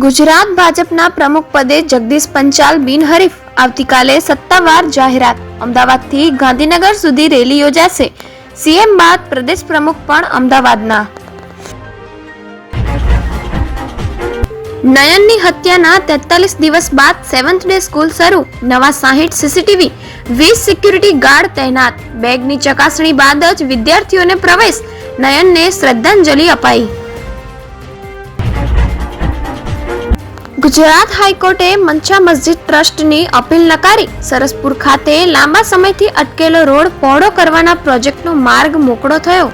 ગુજરાત ભાજપના પ્રમુખ પદે જગદીશ પંચાલ બિનહરીફ આવતીકાલે સત્તાવાર જાહેરાત. અમદાવાદથી ગાંધીનગર સુધી રેલી યોજાશે. સીએમ બાદ પ્રદેશ પ્રમુખ પણ અમદાવાદના. નયનની હત્યાના તેતાલીસ દિવસ બાદ સેવન્થ ડે સ્કૂલ શરૂ. નવા સાહીઠ સીસીટીવી, વીસ સિક્યુરિટી ગાર્ડ તૈનાત. બેગની ચકાસણી બાદ જ વિદ્યાર્થીઓને પ્રવેશ. નયનને શ્રદ્ધાંજલિ અપાઈ. ગુજરાત હાઈકોર્ટે મંચા મસ્જિદ ટ્રસ્ટની અપીલ નકારી. સરસપુર ખાતે લાંબા સમયથી અટકેલો રોડ પહોળો કરવાના પ્રોજેક્ટનો માર્ગ મોકળો થયો.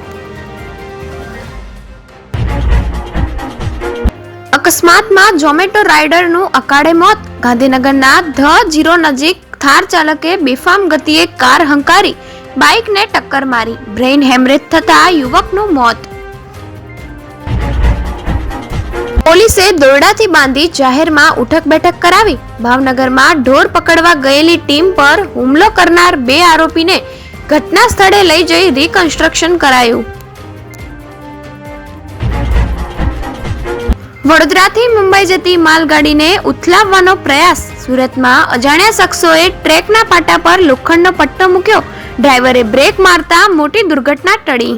અકસ્માતમાં ઝોમેટો રાઇડરનું અકાળે મોત. ગાંધીનગરના ધ જીરો નજીક થાર ચાલકે બેફામ ગતિએ કાર હંકારી. બાઇકને ટક્કર મારી. બ્રેઇન હેમરેજ થતા યુવકનું મોત. પોલીસે દોરડાથી બાંધી જાહેરમાં ઉઠક બેઠક કરાવી ભાવનગરમાં ઢોર પકડવા ગયેલી ટીમ પર હુમલો કરનાર બે આરોપીને ઘટના સ્થળે લઈ જઈ રિકન્સ્ટ્રક્શન કરાયું. વડોદરાથી મુંબઈ જતી માલગાડીને ઉથલાવવાનો પ્રયાસ, સુરતમાં અજાણ્યા શખ્સોએ ટ્રેકના પાટા પર લોખંડનો પટ્ટો મૂક્યો. ડ્રાઈવરે બ્રેક મારતા મોટી દુર્ઘટના ટળી.